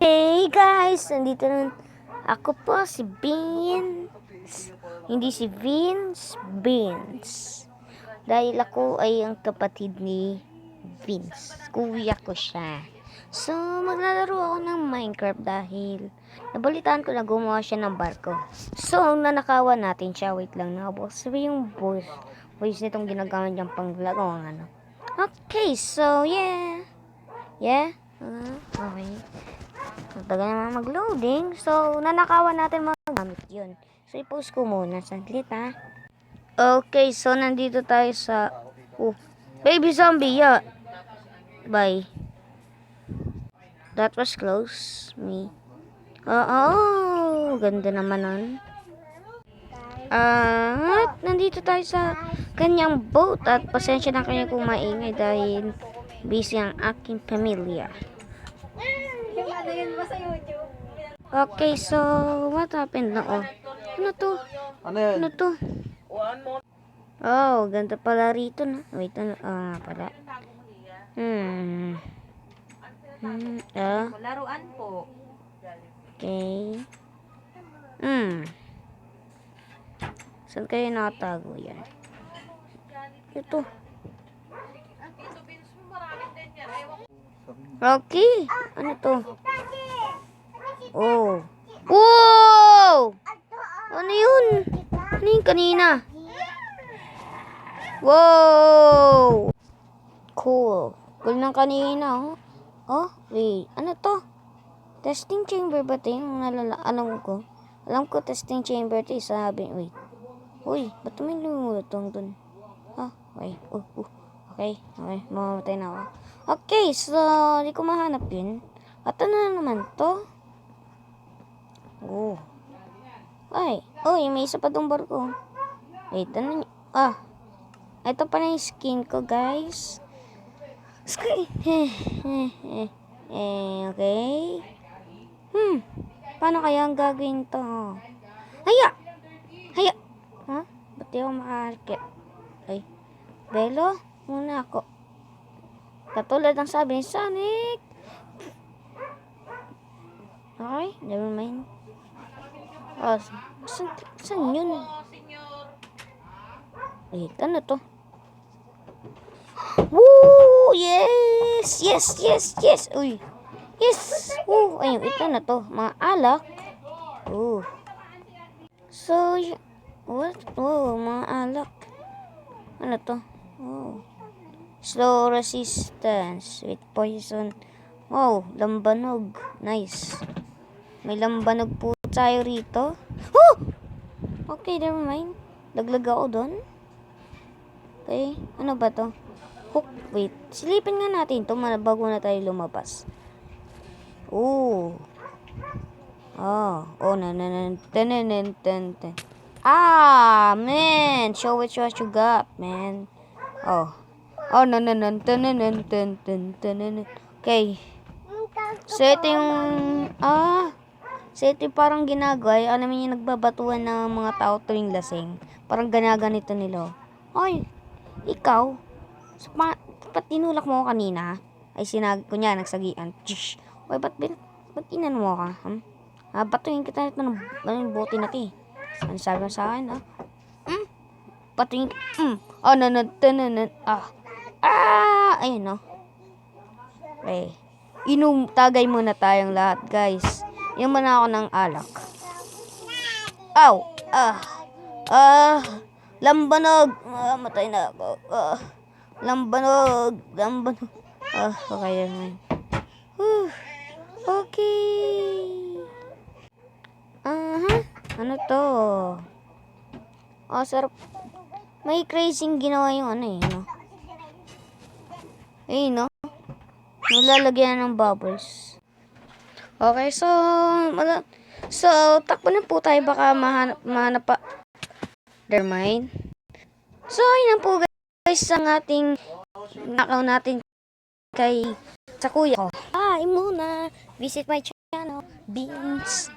Hey guys, nandito na ako po si Vince. Hindi si Vince, Vince. Dahil ako ay ang kapatid ni Vince. Kuya ko siya. So, maglalaro ako ng Minecraft dahil nabalitaan ko na gumawa siya ng barko. So, nanakawan natin siya. Wait lang, nakabos. Sabi yung voice, voice nitong ginagamit niyang panglagawang ano. Okay, so yeah. Yeah? Uh, okay. Matagal naman mag-loading. So, nanakawan natin mga gamit yun. So, i-post ko muna. Saglit, ha? Okay, so, nandito tayo sa... Oh, baby zombie, yeah. Bye. That was close. Me. Oo, ganda naman nun. At, nandito tayo sa kanyang boat. At, pasensya na kayo kung maingay dahil busy ang aking pamilya. Okay, so what happened na oh? Ano to? Ano yan? Ano to? Oh, ganda pala rito na. Wait, ano? Ah, nga pala. Hmm. Hmm, ah, Laruan po. okay. Hmm. Saan kayo nakatago yan? Ito. Okay. Ano to? Oh. Wow! Ano yun? Ano yun kanina? Wow! Cool. Cool ng kanina, oh. Oh, wait. Ano to? Testing chamber ba ito yung nalala... Alam ko. Alam ko testing chamber ito. eh, Sabi, wait. Uy, ba't may lumulutong dun? Ah, okay. Oh, oh. Okay, okay. Mamamatay na ako. Okay, so, di ko mahanap yun. At ano na naman to? Oh. Ay, oh, may isa pa tong barko. Wait, ano Ah, ito pa na yung skin ko, guys. Skin. eh, okay. Hmm, paano kaya ang gagawin to? Haya! Haya! Ha? Ba't di ako makakit? Ay, Belo, muna ako. Katulad ng sabi ni Sonic. Okay, never mind. Oh, saan, saan yun? Wait, ano to? Woo! Yes! Yes, yes, yes! Uy! Yes! Woo! Ayun, ito na to. Mga alak. Ooh. So, what? Oh, mga alak. Ano to? Oh. Slow resistance with poison. Wow, lambanog. Nice. May lambanog po tayo rito. Oh! Okay, never mind. Laglag ako doon. Okay, ano ba to? Hook, wait. Silipin nga natin to bago na tayo lumabas. Oh. Oh, oh, na na na ten ten ten ten. Ah, man. Show what you got, man. Oh. Oh, na na na ten ten ten ten ten ten. Okay. So, ito yung, ah, so ito yung parang ginagawa, yung alam niyo nagbabatuan ng mga tao tuwing lasing. Parang ganaganito nila. Ay, ikaw, so, pa, ba't tinulak mo ako kanina? Ay, sinag, kunya, nagsagian. Tsh, Uy, ba't, ba't, ba't inan mo ka? Hmm? Ah, batuhin kita ito ng, ng bote na ti. Ano sabi mo sa akin, ah? Hmm? Batuhin, hmm. Oh, na, na, na, na, ah. Ah, ayun, no. Okay. Inum, tagay muna tayong lahat, guys. Yung muna ako ng alak. Aw! Ah! Ah! Lambanog! Ah, matay na ako. Ah! Lambanog! Lambanog! Ah, okay naman. Whew. Okay. Aha. Ano to? Oh, sarap. May crazing ginawa yung ano eh, no? Eh, no? Nilalagyan ng bubbles. Okay, so. So, takbo na po tayo. Baka mahanap, mahanap pa. Never mind. So, yun na po guys ang ating nakaw natin kay sa kuya ko. Hi muna. Visit my channel. Beans.